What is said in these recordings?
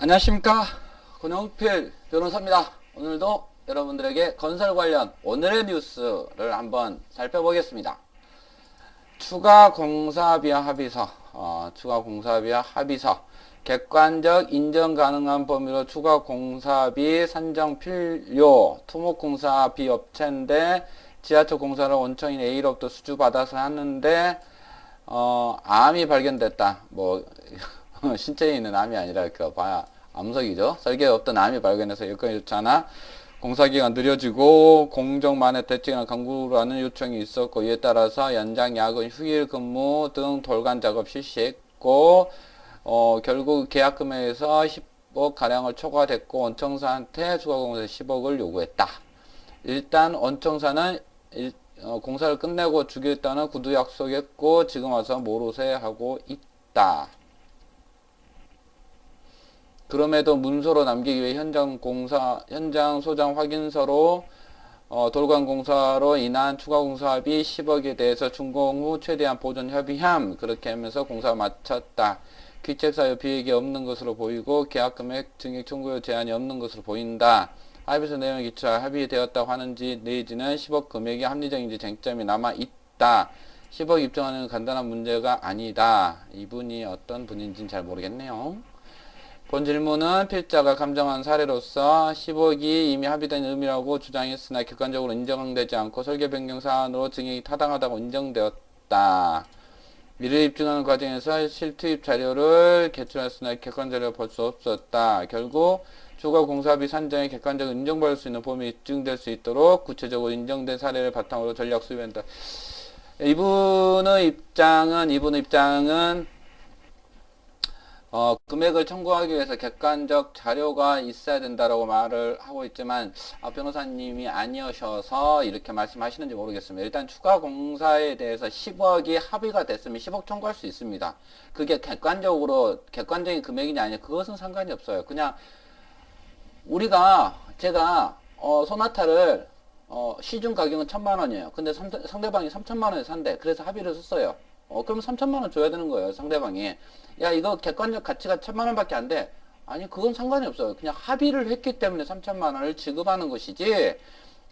안녕하십니까? 권영필 변호사입니다. 오늘도 여러분들에게 건설 관련 오늘의 뉴스를 한번 살펴보겠습니다. 추가 공사비와 합의서 어, 추가 공사비와 합의서. 객관적 인정 가능한 범위로 추가 공사비 산정 필요. 토목공사 비 업체인데 지하철 공사를 원청인 A로부터 수주받아서 하는데 어, 암이 발견됐다. 뭐 신체에 있는 암이 아니라 그 봐야 암석이죠. 설계에 없던 암이 발견해서 여건이 좋지 않아 공사기간 느려지고 공정만의 대책이나 강구라는 요청이 있었고 이에 따라서 연장 야근 휴일 근무 등 돌간 작업 실시했고 어, 결국 계약 금액에서 10억 가량을 초과됐고 원청사한테 추가 공사 10억을 요구했다. 일단 원청사는 일- 어, 공사를 끝내고 주겠다는 구두 약속했고 지금 와서 모르쇠 하고 있다. 그럼에도 문서로 남기기 위해 현장 공사 현장 소장 확인서로 어, 돌관 공사로 인한 추가 공사비 10억에 대해서 준공 후 최대한 보존 협의함 그렇게 하면서 공사 마쳤다. 귀책 사유 비액이 없는 것으로 보이고 계약 금액 증액 청구 제한이 없는 것으로 보인다. 합의서 내용에 기초 합의되었다고 하는지 내지는 10억 금액이 합리적인지 쟁점이 남아 있다. 10억 입증하는 간단한 문제가 아니다. 이분이 어떤 분인지는 잘 모르겠네요. 본 질문은 필자가 감정한 사례로서 10억이 이미 합의된 의미라고 주장했으나 객관적으로 인정되지 않고 설계 변경 사안으로 증액이 타당하다고 인정되었다. 이를 입증하는 과정에서 실투입 자료를 제출했으나 객관 자료를 볼 수 없었다. 결국 추가 공사비 산정에 객관적으로 인정받을 수 있는 범위 입증될 수 있도록 구체적으로 인정된 사례를 바탕으로 전략 수립한다. 이분의 입장은 이분의 입장은 어, 금액을 청구하기 위해서 객관적 자료가 있어야 된다라고 말을 하고 있지만 아, 변호사님이 아니어셔서 이렇게 말씀하시는지 모르겠습니다. 일단 추가 공사에 대해서 10억이 합의가 됐으면 10억 청구할 수 있습니다. 그게 객관적으로 객관적인 금액이냐 아니냐 그것은 상관이 없어요. 그냥 우리가 제가 어, 소나타를 어, 시중 가격은 천만 원이에요. 근데 상대, 상대방이 3천만 원에 산대. 그래서 합의를 썼어요. 어, 그럼 3천만 원 줘야 되는 거예요. 상대방이. 야, 이거 객관적 가치가 천만 원밖에 안 돼. 아니, 그건 상관이 없어요. 그냥 합의를 했기 때문에 3천만 원을 지급하는 것이지.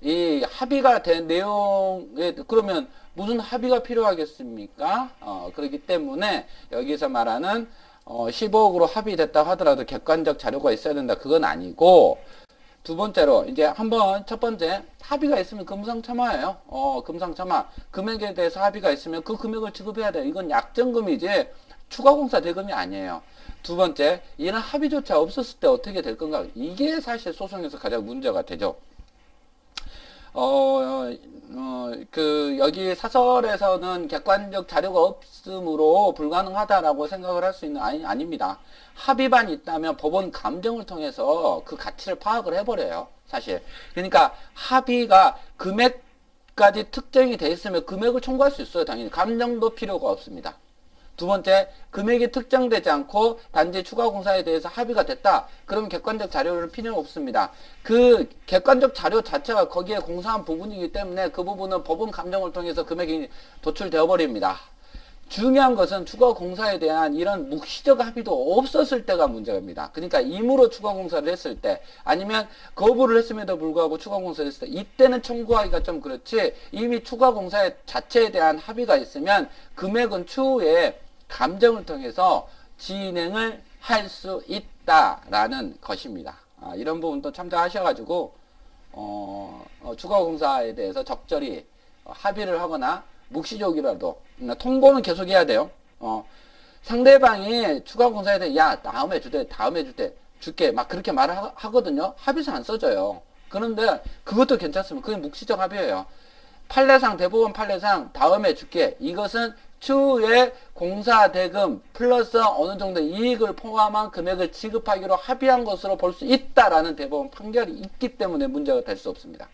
이 합의가 된 내용에 그러면 무슨 합의가 필요하겠습니까? 어, 그렇기 때문에 여기서 말하는 어, 10억으로 합의됐다 하더라도 객관적 자료가 있어야 된다. 그건 아니고 두 번째로 이제 한번 첫 번째 합의가 있으면 금상첨화예요. 어, 금상첨화. 금액에 대해서 합의가 있으면 그 금액을 지급해야 돼요. 이건 약정금이지 추가 공사 대금이 아니에요. 두 번째, 이런 합의조차 없었을 때 어떻게 될 건가? 이게 사실 소송에서 가장 문제가 되죠. 어, 어, 그, 여기 사설에서는 객관적 자료가 없으므로 불가능하다라고 생각을 할 수 있는, 아니, 아닙니다. 합의만 있다면 법원 감정을 통해서 그 가치를 파악을 해버려요. 사실. 그러니까 합의가 금액까지 특정이 돼 있으면 금액을 청구할 수 있어요. 당연히. 감정도 필요가 없습니다. 두 번째, 금액이 특정되지 않고 단지 추가 공사에 대해서 합의가 됐다. 그러면 객관적 자료를 필요 없습니다. 그 객관적 자료 자체가 거기에 공사한 부분이기 때문에 그 부분은 법원 감정을 통해서 금액이 도출되어 버립니다. 중요한 것은 추가 공사에 대한 이런 묵시적 합의도 없었을 때가 문제입니다. 그러니까 임으로 추가 공사를 했을 때 아니면 거부를 했음에도 불구하고 추가 공사를 했을 때 이때는 청구하기가 좀 그렇지 이미 추가 공사 자체에 대한 합의가 있으면 금액은 추후에 감정을 통해서 진행을 할 수 있다라는 것입니다. 아, 이런 부분도 참조하셔가지고 어, 어, 추가 공사에 대해서 적절히 어, 합의를 하거나 묵시적이라도 음, 통보는 계속 해야 돼요. 어, 상대방이 추가 공사에 대해 야 다음에 주대 다음에 주대 줄게 막 그렇게 말을 하- 하거든요. 합의서 안 써져요. 그런데 그것도 괜찮습니다. 그게 묵시적 합의예요. 판례상 대법원 판례상 다음에 줄게 이것은 추후에 공사 대금 플러스 어느 정도 이익을 포함한 금액을 지급하기로 합의한 것으로 볼 수 있다라는 대법원 판결이 있기 때문에 문제가 될 수 없습니다.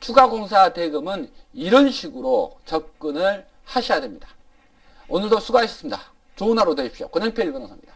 추가 공사 대금은 이런 식으로 접근을 하셔야 됩니다. 오늘도 수고하셨습니다. 좋은 하루 되십시오. 권영필 변호사입니다.